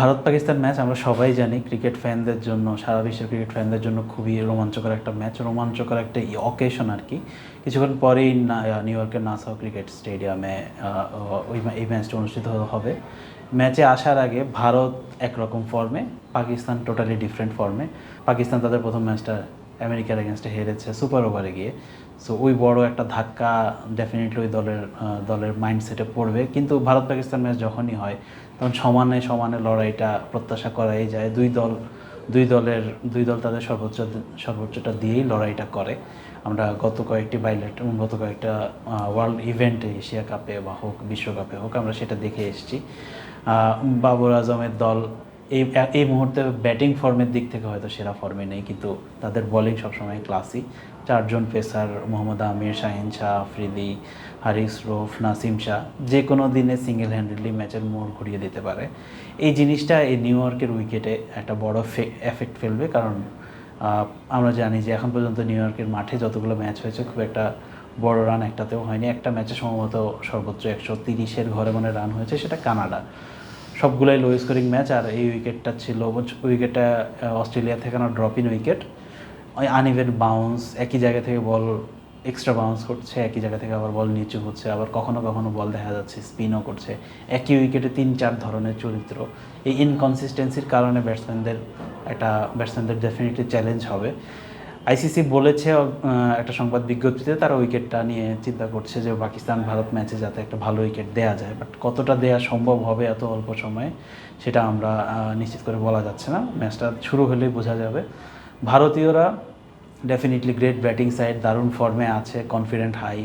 Bharat Pakistan match আমরা সবাই জানি ক্রিকেট ফ্যানদের জন্য, সারা বিশ্বের ক্রিকেট ফ্যানদের জন্য খুবই রোমাঞ্চকর একটা ম্যাচ রোমাঞ্চকর একটা অকেশন আর কি। কিছুক্ষণ পরেই নিউ ইয়র্কের নাসাও ক্রিকেট স্টেডিয়ামে ওই এই ম্যাচটা অনুষ্ঠিত হবে। ম্যাচে আসার আগে ভারত একরকম ফর্মে পাকিস্তান টোটালি ডিফারেন্ট ফর্মে পাকিস্তান তাদের প্রথম ম্যাচটা আমেরিকার এগেনস্টে হেরেছে সুপার ওভারে গিয়ে। সো ওই বড় একটা ধাক্কা ডেফিনেটলি ওই দলের দলের মাইন্ডসেটে পড়বে। কিন্তু ভারত পাকিস্তান ম্যাচ যখনই হয়, তখন সমানে সমানে লড়াইটা প্রত্যাশা করাই যায়। দুই দল, দুই দলের, দুই দল তাদের সর্বোচ্চ, সর্বোচ্চটা দিয়েই লড়াইটা করে। আমরা গত কয়েকটি বাইলেট গত কয়েকটা ওয়ার্ল্ড ইভেন্টে এশিয়া কাপে বা হোক, বিশ্বকাপে হোক, আমরা সেটা দেখে এসেছি। বাবর আজমের দল এই এই মুহূর্তে ব্যাটিং ফর্মের দিক থেকে হয়তো সেরা ফর্মে নেই, কিন্তু তাদের বোলিং সবসময় ক্লাসি চারজন পেসার মোহাম্মদ আমির, শাহিন শাহ, আফ্রিদি, হারিস রৌফ, নাসিম শাহ, যে কোনো দিনে সিঙ্গেল হ্যান্ডেডলি ম্যাচের মোড় ঘুরিয়ে দিতে পারে। এই জিনিসটা এই নিউ ইয়র্কের উইকেটে একটা বড় এফেক্ট ফেলবে, কারণ আমরা জানি যে এখন পর্যন্ত নিউ ইয়র্কের মাঠে যতগুলো ম্যাচ হয়েছে, খুব একটা বড় রান একটাতেও হয়নি। একটা ম্যাচে সম্ভবত সর্বোচ্চ একশো তিরিশের ঘরে মানে রান হয়েছে, সেটা কানাডা সবগুলোই লো স্কোরিং ম্যাচ আর এই উইকেটটা ছিল উইকেটটা অস্ট্রেলিয়া থেকে না ড্রপ ইন উইকেট ওই আনইভেন বাউন্স একই জায়গা থেকে বল এক্সট্রা বাউন্স করছে, একই জায়গা থেকে আবার বল নিচু হচ্ছে, আবার কখনো কখনো বল দেখা যাচ্ছে স্পিনও করছে। একই উইকেটে তিন চার ধরনের চরিত্র। এই ইনকনসিস্টেন্সির কারণে ব্যাটসম্যানদের একটা ব্যাটসম্যানদের ডেফিনেটলি চ্যালেঞ্জ হবে। আইসিসি বলেছে একটা সংবাদ বিজ্ঞপ্তিতে তারা উইকেটটা নিয়ে চিন্তা করছে যে পাকিস্তান ভারত ম্যাচে যাতে একটা ভালো উইকেট দেওয়া যায়। বাট কতটা দেওয়া সম্ভব হবে এত অল্প সময়ে, সেটা আমরা নিশ্চিত করে বলা যাচ্ছে না। ম্যাচটা শুরু হলেই বোঝা যাবে। ভারতীয়রা ডেফিনেটলি গ্রেট ব্যাটিং সাইড দারুণ ফর্মে আছে কনফিডেন্ট হাই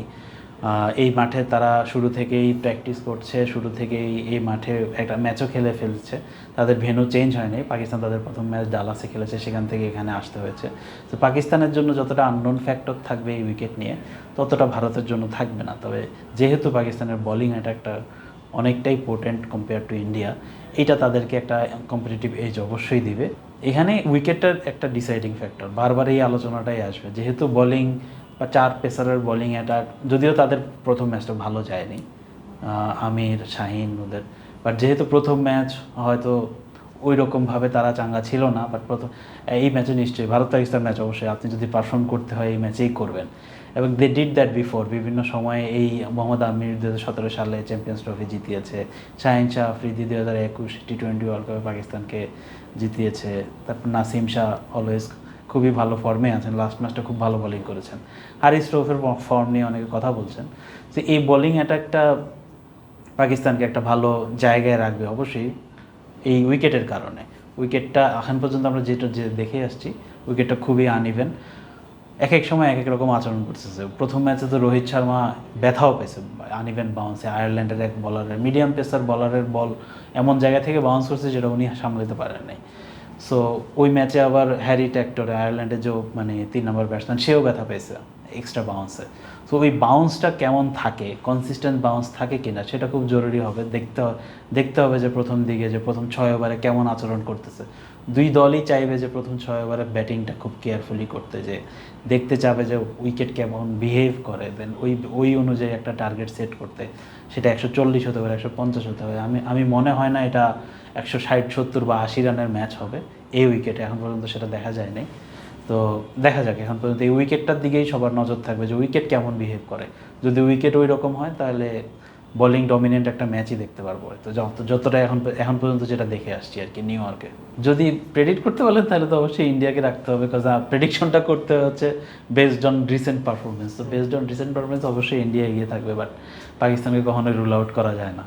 এই মাঠে তারা শুরু থেকেই প্র্যাকটিস করছে, শুরু থেকেই এই মাঠে একটা ম্যাচও খেলে ফেলছে। তাদের ভেন্যু চেঞ্জ হয়নি। পাকিস্তান তাদের প্রথম ম্যাচ ডালাসে খেলেছে, সেখান থেকে এখানে আসতে হয়েছে। তো পাকিস্তানের জন্য যতটা আননোন ফ্যাক্টর থাকবে এই উইকেট নিয়ে, ততটা ভারতের জন্য থাকবে না। তবে যেহেতু পাকিস্তানের বোলিং একটা অনেকটাই পোর্টেন্ট কম্পেয়ার টু ইন্ডিয়া এটা তাদেরকে একটা কম্পিটিটিভ এজ অবশ্যই দিবে। এখানে উইকেটটার একটা ডিসাইডিং ফ্যাক্টর বারবার এই আলোচনাটাই আসবে। যেহেতু বোলিং বা চার পেসারের বোলিং অ্যাটাক, যদিও তাদের প্রথম ম্যাচটা ভালো যায়নি আমির, শাহিন, ওদের। বাট যেহেতু প্রথম ম্যাচ, হয়তো ওই রকমভাবে তারা চাঙ্গা ছিল না, বাট প্রথম, এই ম্যাচে নিশ্চয়ই, ভারত পাকিস্তান ম্যাচ অবশ্যই, আপনি যদি পারফর্ম করতে হয় এই ম্যাচেই করবেন। এবং দে ডিড দ্যাট বিফোর বিভিন্ন সময়ে এই মোহাম্মদ আমির দু সতেরো সালে চ্যাম্পিয়ন্স ট্রফি জিতিয়েছে, শাহিন শাহ আফ্রিদি দু হাজার একুশ টি টোয়েন্টি ওয়ার্ল্ড কাপে পাকিস্তানকে জিতিয়েছে, তারপর নাসিম শাহ অলওয়েজ খুবই ভালো ফর্মে আছেন লাস্ট ম্যাচটা খুব ভালো বোলিং করেছেন। হারিস রৌফের ফর্ম নিয়ে অনেকে কথা বলছেন। যে এই বোলিং অ্যাটাকটা পাকিস্তানকে একটা ভালো জায়গায় রাখবে অবশ্যই এই উইকেটের কারণে। উইকেটটা এখন পর্যন্ত আমরা যেটা, যে দেখে আসছি, উইকেটটা খুবই আনইভেন এক এক সময় এক এক রকম আচরণ করতেছে। প্রথম ম্যাচে তো রোহিত শর্মা ব্যথাও পেয়েছে আনইভেন বাউন্সে আয়ারল্যান্ডের এক বলারের মিডিয়াম পেসার বলারের বল এমন জায়গা থেকে বাউন্স করছে যেটা উনি সামলাতে পারেন নাই সো ওই ম্যাচে আবার হ্যারি ট্যাক্টরে আয়ারল্যান্ডে যে মানে তিন নম্বর ব্যাটসম্যান সেও ব্যথা পেয়েছে। এক্সট্রা বাউন্সে সো ওই বাউন্সটা কেমন থাকে কনসিস্টেন্ট বাউন্স থাকে কিনা, সেটা খুব জরুরি হবে। দেখতে দেখতে হবে যে প্রথম দিকে যে প্রথম ছয় ওভারে কেমন আচরণ করতেছে। দুই দলই চাইবে যে প্রথম ছয় ওভারে ব্যাটিংটা খুব কেয়ারফুলি করতে, যে দেখতে চাবে যে উইকেট কেমন বিহেভ করে। দেন ওই ওই অনুযায়ী একটা টার্গেট সেট করতে। সেটা একশো চল্লিশ হতে পারে, একশো পঞ্চাশ হতে পারে। আমি আমি মনে হয় না এটা একশো ষাট, সত্তর বা আশি রানের ম্যাচ হবে। এই উইকেটে এখন পর্যন্ত সেটা দেখা যায় নাই। তো দেখা যাক, এখন পর্যন্ত এই উইকেটটার দিকেই সবার নজর থাকবে যে উইকেট কেমন বিহেভ করে। যদি উইকেট ওই রকম হয়, তাহলে বোলিং ডমিনেন্ট একটা ম্যাচই দেখতে পারব। তো যত, যতটা এখন এখন পর্যন্ত যেটা দেখে আসছি আর কি নিউ ইয়র্কে যদি প্রেডিক্ট করতে বলেন তাহলে তো অবশ্যই ইন্ডিয়াকে রাখতে হবে বিকজ প্রেডিকশনটা করতে হচ্ছে বেসড অন রিসেন্ট পারফরমেন্স তো বেসড অন রিসেন্ট পারফরমেন্স অবশ্যই ইন্ডিয়া এগিয়ে থাকবে বাট পাকিস্তানকে কখনোই রুল আউট করা যায় না।